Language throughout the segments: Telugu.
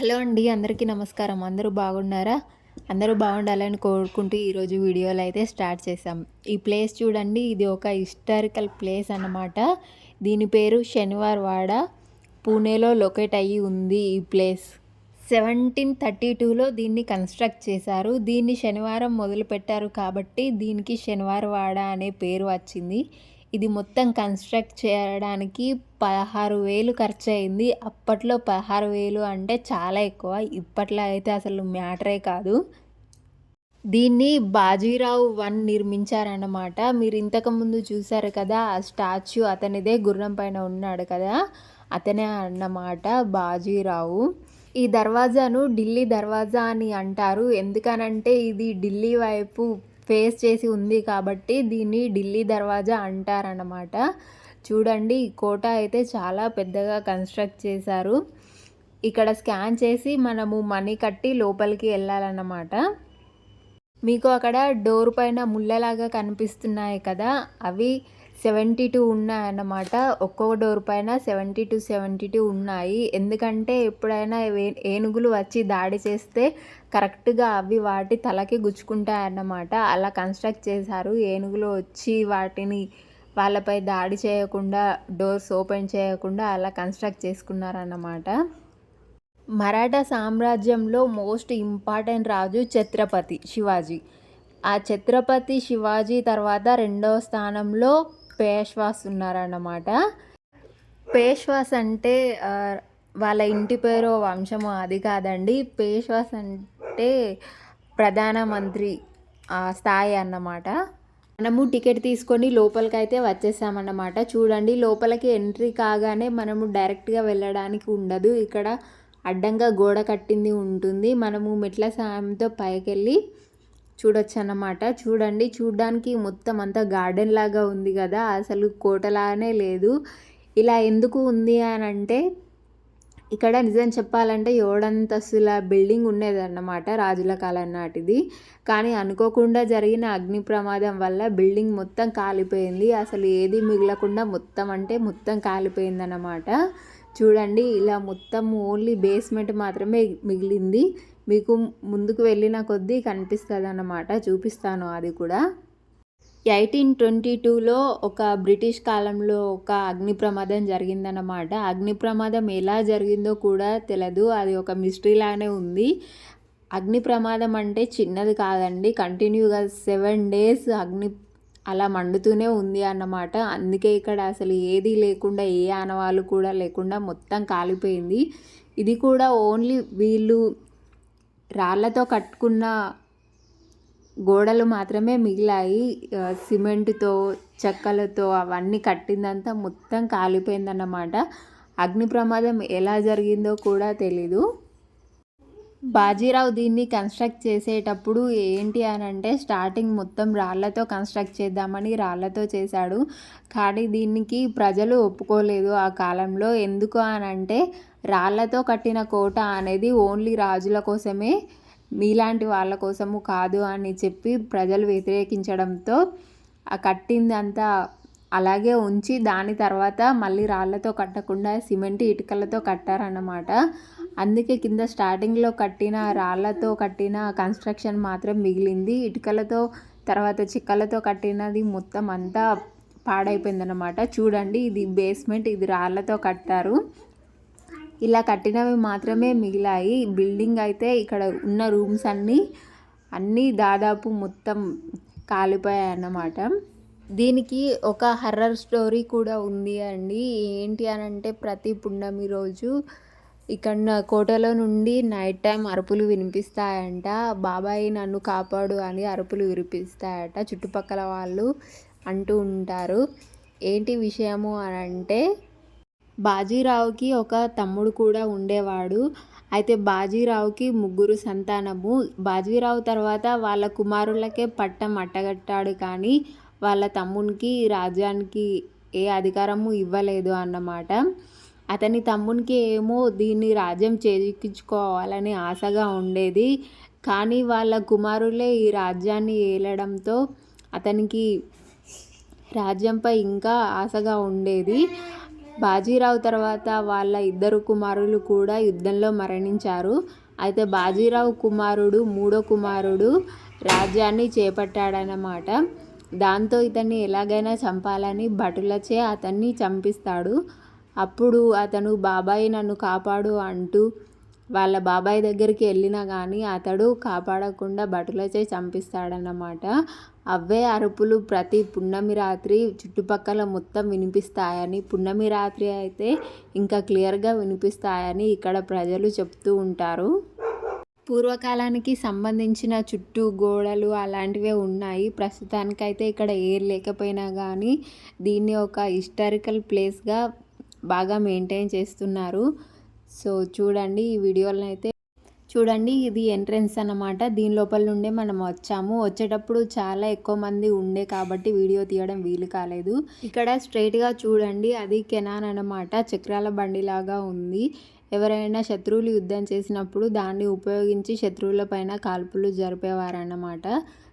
హలో అండి అందరికీ నమస్కారం. అందరూ బాగున్నారా? అందరూ బాగుండాలని కోరుకుంటూ ఈరోజు వీడియోలు అయితే స్టార్ట్ చేసాం ఈ ప్లేస్ చూడండి ఇది ఒక హిస్టారికల్ ప్లేస్ అన్నమాట. దీని పేరు శనివార్ వాడ. పూణేలో లొకేట్ అయ్యి ఉంది ఈ ప్లేస్. సెవెంటీన్ థర్టీ టూలో దీన్ని కన్స్ట్రక్ట్ చేశారు. దీన్ని శనివారం మొదలుపెట్టారు కాబట్టి దీనికి శనివార వాడ అనే పేరు వచ్చింది. ఇది మొత్తం కన్స్ట్రక్ట్ చేయడానికి పదహారు వేలు ఖర్చు అయింది అప్పట్లో పదహారు వేలు అంటే చాలా ఎక్కువ. ఇప్పట్లో అయితే అసలు మ్యాటరే కాదు. దీన్ని బాజీరావు వన్ నిర్మించారన్నమాట. మీరు ఇంతకుముందు చూసారు కదా ఆ స్టాచ్యూ అతనిదే గుర్రం పైన ఉన్నాడు కదా అతనే అన్నమాట బాజీరావు. ఈ దర్వాజాను ఢిల్లీ దర్వాజా అని అంటారు. ఎందుకనంటే ఇది ఢిల్లీ వైపు ఫేస్ చేసి ఉంది కాబట్టి దీన్ని ఢిల్లీ దర్వాజా అంటారన్నమాట. చూడండి ఈ కోట అయితే చాలా పెద్దగా కన్స్ట్రక్ట్ చేశారు. ఇక్కడ స్కాన్ చేసి మనము మనీ కట్టి లోపలికి వెళ్ళాలన్నమాట. మీకు అక్కడ డోర్ పైన ముళ్ళలాగా కనిపిస్తున్నాయి కదా అవి సెవెంటీ టూ ఉన్నాయన్నమాట. ఒక్కొక్క డోర్ పైన సెవెంటీ టూ సెవెంటీ టూ ఉన్నాయి. ఎందుకంటే ఎప్పుడైనా ఏనుగులు వచ్చి దాడి చేస్తే కరెక్ట్గా అవి వాటి తలకి గుచ్చుకుంటాయన్నమాట. అలా కన్స్ట్రక్ట్ చేశారు. ఏనుగులు వచ్చి వాటిని వాళ్ళపై దాడి చేయకుండా డోర్స్ ఓపెన్ చేయకుండా అలా కన్స్ట్రక్ట్ చేసుకున్నారన్నమాట. మరాఠా సామ్రాజ్యంలో మోస్ట్ ఇంపార్టెంట్ రాజు ఛత్రపతి శివాజీ. ఆ ఛత్రపతి శివాజీ తర్వాత రెండవ స్థానంలో పేష్వాస్ ఉన్నారన్నమాట పేష్వాస్ అంటే వాళ్ళ ఇంటి పేరు వంశము అది కాదండి. పేష్వాస్ అంటే ప్రధానమంత్రి స్థాయి అన్నమాట. మనము టికెట్ తీసుకొని లోపలికి అయితే వచ్చేసామన్నమాట. చూడండి లోపలికి ఎంట్రీ కాగానే మనము డైరెక్ట్గా వెళ్ళడానికి ఉండదు. ఇక్కడ అడ్డంగా గోడ కట్టింది ఉంటుంది. మనము మెట్ల సాయంతో పైకెళ్ళి చూడొచ్చు అన్నమాట చూడండి చూడడానికి మొత్తం అంతా గార్డెన్ లాగా ఉంది కదా అసలు కోటలానే లేదు. ఇలా ఎందుకు ఉంది అని అంటే ఇక్కడ నిజం చెప్పాలంటే ఏడంతస్తుల బిల్డింగ్ ఉండేదన్నమాట రాజుల కాలం నాటిది. కానీ అనుకోకుండా జరిగిన అగ్ని ప్రమాదం వల్ల బిల్డింగ్ మొత్తం కాలిపోయింది. అసలు ఏది మిగలకుండా మొత్తం అంటే మొత్తం కాలిపోయిందన్నమాట. చూడండి ఇలా మొత్తం ఓన్లీ బేస్మెంట్ మాత్రమే మిగిలింది. మీకు ముందుకు వెళ్ళిన కొద్దీ కనిపిస్తుంది అన్నమాట చూపిస్తాను అది కూడా. ఎయిటీన్ ట్వంటీ టూలో ఒక బ్రిటిష్ కాలంలో ఒక అగ్ని ప్రమాదం జరిగిందన్నమాట. అగ్ని ప్రమాదం ఎలా జరిగిందో కూడా తెలియదు అది ఒక మిస్టరీలానే ఉంది. అగ్ని ప్రమాదం అంటే చిన్నది కాదండి. కంటిన్యూగా సెవెన్ డేస్ అగ్ని అలా మండుతూనే ఉంది అన్నమాట. అందుకే ఇక్కడ అసలు ఏది లేకుండా ఏ ఆనవాళ్ళు కూడా లేకుండా మొత్తం కాలిపోయింది. ఇది కూడా ఓన్లీ వీళ్ళు రాళ్ళతో కట్టుకున్న గోడలు మాత్రమే మిగిలాయి సిమెంట్తో చెక్కలతో అవన్నీ కట్టిందంతా మొత్తం కాలిపోయిందన్నమాట. అగ్ని ప్రమాదం ఎలా జరిగిందో కూడా తెలీదు. బాజీరావు దీన్ని కన్స్ట్రక్ట్ చేసేటప్పుడు ఏంటి అని అంటే స్టార్టింగ్ మొత్తం రాళ్ళతో కన్స్ట్రక్ట్ చేద్దామని రాళ్ళతో చేశాడు. కానీ దీనికి ప్రజలు ఒప్పుకోలేదు ఆ కాలంలో. ఎందుకు అని అంటే రాళ్ళతో కట్టిన కోట అనేది ఓన్లీ రాజుల కోసమే మీలాంటి వాళ్ళ కోసము కాదు అని చెప్పి ప్రజలు వ్యతిరేకించడంతో ఆ కట్టింది అంతా అలాగే ఉంచి దాని తర్వాత మళ్ళీ రాళ్ళతో కట్టకుండా సిమెంట్ ఇటుకలతో కట్టారన్నమాట. అందుకే కింద స్టార్టింగ్లో కట్టిన రాళ్ళతో కట్టిన కన్స్ట్రక్షన్ మాత్రం మిగిలింది. ఇటుకలతో తర్వాత చిక్కలతో కట్టినది మొత్తం అంతా పాడైపోయిందన్నమాట. చూడండి ఇది బేస్మెంట్ ఇది రాళ్ళతో కట్టారు. ఇలా కట్టినవి మాత్రమే మిగిలాయి. బిల్డింగ్ అయితే ఇక్కడ ఉన్న రూమ్స్ అన్నీ అన్నీ దాదాపు మొత్తం కాలిపోయాయి అన్నమాట దీనికి ఒక హర్రర్ స్టోరీ కూడా ఉంది అండి. ఏంటి అని అంటే ప్రతి పున్నమి రోజు ఇక్కడ కోటలో నుండి నైట్ టైం అరుపులు వినిపిస్తాయంట. బాబాయ్ నన్ను కాపాడు అని అరుపులు వినిపిస్తాయట. చుట్టుపక్కల వాళ్ళు అంటూ ఉంటారు. ఏంటి విషయము అని అంటే బాజీరావుకి ఒక తమ్ముడు కూడా ఉండేవాడు. అయితే బాజీరావుకి ముగ్గురు సంతానము. బాజీరావు తర్వాత వాళ్ళ కుమారులకే పట్టం అట్టగట్టాడు కానీ వాళ్ళ తమ్మునికి రాజ్యానికి ఏ అధికారము ఇవ్వలేదు అన్నమాట. అతని తమ్మునికి ఏమో దీన్ని రాజ్యం చేజిక్కించుకోవాలని ఆశగా ఉండేది. కానీ వాళ్ళ కుమారులే ఈ రాజ్యాన్ని ఏలడంతో అతనికి రాజ్యంపై ఇంకా ఆశగా ఉండేది. బాజీరావు తర్వాత వాళ్ళ ఇద్దరు కుమారులు కూడా యుద్ధంలో మరణించారు. అయితే బాజీరావు కుమారుడు మూడో కుమారుడు రాజ్యాన్ని చేపట్టాడన్నమాట. దాంతో ఇతన్ని ఎలాగైనా చంపాలని భటులచే అతన్ని చంపిస్తాడు. అప్పుడు అతను బాబాయ్ నన్ను కాపాడు అంటూ వాళ్ళ బాబాయ్ దగ్గరికి వెళ్ళినా కానీ అతడు కాపాడకుండా భటులచే చంపిస్తాడన్నమాట. అవే అరుపులు ప్రతి పున్నమి రాత్రి చుట్టుపక్కల మొత్తం వినిపిస్తాయని. పున్నమి రాత్రి అయితే ఇంకా క్లియర్గా వినిపిస్తాయని ఇక్కడ ప్రజలు చెప్తూ ఉంటారు. పూర్వకాలానికి సంబంధించిన చుట్టూ గోడలు అలాంటివే ఉన్నాయి. ప్రస్తుతానికైతే ఇక్కడ ఏర్ లేకపోయినా కానీ దీన్ని ఒక హిస్టారికల్ ప్లేస్గా బాగా మెయింటైన్ చేస్తున్నారు. సో చూడండి ఈ వీడియోలను అయితే చూడండి ఇది ఎంట్రన్స్ అన్నమాట. దీని లోపల నుండే మనం వచ్చాము. వచ్చేటప్పుడు చాలా ఎక్కువ మంది ఉండే కాబట్టి వీడియో తీయడం వీలు కాలేదు. ఇక్కడ స్ట్రైట్గా చూడండి అది కెనాన్ అన్నమాట. చక్రాల బండిలాగా ఉంది. ఎవరైనా శత్రువులు యుద్ధం చేసినప్పుడు దాన్ని ఉపయోగించి శత్రువుల పైన కాల్పులు జరిపేవారన్నమాట.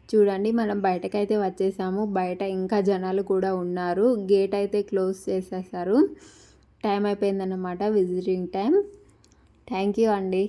చూడండి మనం బయటకైతే వచ్చేసాము. బయట ఇంకా జనాలు కూడా ఉన్నారు. గేట్ అయితే క్లోజ్ చేసేసారు. టైం అయిపోయిందన్నమాట విజిటింగ్ టైం. థ్యాంక్ యూ అండి.